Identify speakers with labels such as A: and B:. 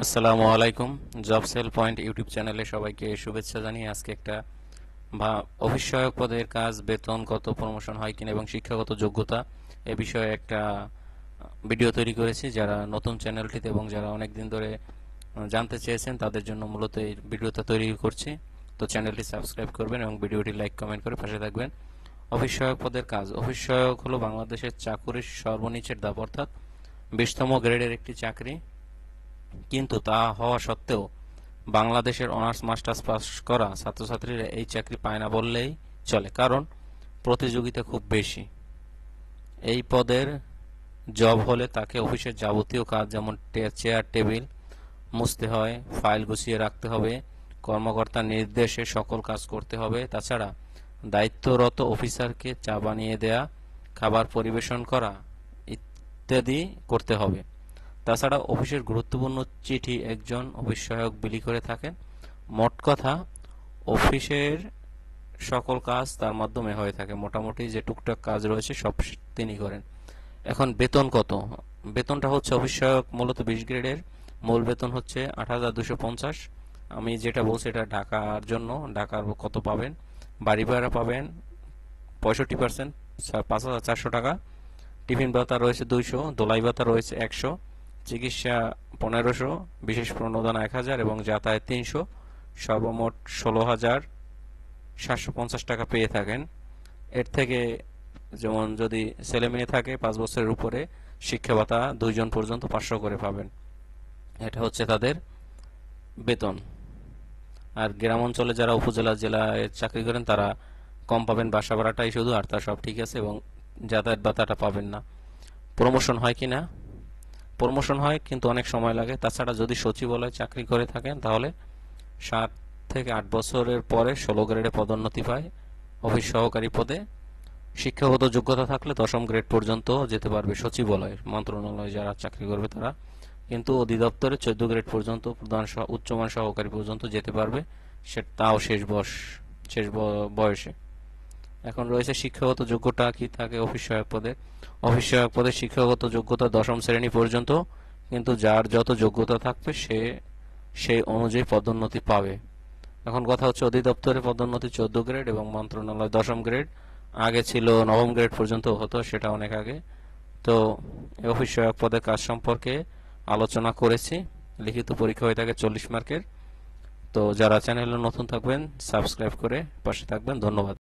A: আসসালামু আলাইকুম। Job sell point YouTube চ্যানেলে সবাইকে শুভেচ্ছা জানিয়ে আজকে একটা বা অফিস সহায়ক পদের কাজ বেতন কত প্রমোশন হয় কিনা এবং শিক্ষাগত যোগ্যতা এ বিষয়ে একটা ভিডিও তৈরি করেছি। যারা নতুন চ্যানেলটিতে এবং যারা অনেক দিন ধরে জানতে চেয়েছেন তাদের জন্য মূলত এই ভিডিওটা তৈরি করছি। তো চ্যানেলটি সাবস্ক্রাইব করবেন এবং ভিডিওটি লাইক, কমেন্ট করে পাশে থাকবেন। অফিস সহায়ক পদের কাজ অফিস সহায়ক হলো বাংলাদেশের চাকুরির সর্বনিচের ধাপ অর্থাৎ বিশতম গ্রেডের একটি চাকরি। কিন্তু তা হওয়া সত্ত্বেও বাংলাদেশের অনার্স মাস্টার্স পাস করা ছাত্রছাত্রীরা এই চাকরি পায় না বললেই চলে, কারণ প্রতিযোগিতা খুব বেশি। এই পদের জব হলে তাকে অফিসের যাবতীয় কাজ যেমন চেয়ার, টেবিল মুছতে হয়, ফাইল গুছিয়ে রাখতে হবে, কর্মকর্তার নির্দেশে সকল কাজ করতে হবে, তাছাড়া দায়িত্বরত অফিসারকে চা বানিয়ে দেয়া, খাবার পরিবেশন করা ইত্যাদি করতে হবে। তাছাড়া অফিসের গুরুত্বপূর্ণ চিঠি একজন অফিস সহায়ক বিলি করে থাকেন। মোট কথা, অফিসের সকল কাজ তার মাধ্যমে হয়ে থাকে। মোটামুটি যে টুকটাক কাজ রয়েছে, সব তিনি করেন। এখন বেতন কত? বেতনটা হচ্ছে অফিস সহায়ক মূলত বিশ গ্রেডের। মূল বেতন হচ্ছে আট হাজার দুশো পঞ্চাশ। আমি যেটা বলছি, এটা ঢাকার জন্য। ঢাকার কত পাবেন? বাড়ি ভাড়া পাবেন পঁয়ষট্টি পার্সেন্ট, পাঁচ হাজার চারশো টাকা। টিফিন ভাতা রয়েছে দুইশো, দোলাই ভাতা রয়েছে একশো। চিকিৎসা পনেরোশো, বিশেষ প্রণোদন এক হাজার এবং যাতায়াত তিনশো, সর্বমোট ষোলো হাজার সাতশো পঞ্চাশ টাকা পেয়ে থাকেন। এর থেকে যেমন যদি ছেলে মেয়ে থাকে, পাঁচ বছরের উপরে শিক্ষা ভাতা দুইজন পর্যন্ত পাঁচশো করে পাবেন। এটা হচ্ছে তাদের বেতন। আর গ্রাম অঞ্চলে যারা উপজেলা জেলায় চাকরি করেন, তারা কম পাবেন বাসা ভাড়াটাই শুধু, আর তা সব ঠিক আছে এবং যাতায়াত ভাতাটা পাবেন না। প্রমোশন হয় কি না প্রমোশন হয়, কিন্তু অনেক সময় লাগে। তাছাড়া যদি সচিবালয়ে চাকরি করে থাকেন, তাহলে সাত থেকে আট বছরের পরে ষোলো গ্রেডে পদোন্নতি পায়। অফিস সহকারী পদে। শিক্ষাগত যোগ্যতা থাকলে দশম গ্রেড পর্যন্ত যেতে পারবে সচিবালয়, মন্ত্রণালয়ে যারা চাকরি করবে তারা। কিন্তু অধিদপ্তরে চোদ্দ গ্রেড পর্যন্ত প্রধান উচ্চমান সহকারী পর্যন্ত যেতে পারবে। সে, তাও শেষ বয়স শেষ বয়সে। এখন রয়েছে শিক্ষাগত যোগ্যতা কি থাকে অফিস সহায়ক পদে অফিস সহায়ক পদে শিক্ষাগত যোগ্যতা দশম শ্রেণি পর্যন্ত, কিন্তু যার যত যোগ্যতা থাকবে সে, সেই অনুযায়ী পদোন্নতি পাবে। এখন কথা হচ্ছে অধিদপ্তরে পদোন্নতি চোদ্দ গ্রেড এবং মন্ত্রণালয় দশম গ্রেড। আগে ছিল নবম গ্রেড পর্যন্ত হতো, সেটা অনেক আগে। তো অফিস সহায়ক পদের কাজ সম্পর্কে আলোচনা করেছি। লিখিত পরীক্ষা হয়ে থাকে চল্লিশ মার্কের। তো যারা চ্যানেলে নতুন থাকবেন, সাবস্ক্রাইব করে পাশে থাকবেন। ধন্যবাদ।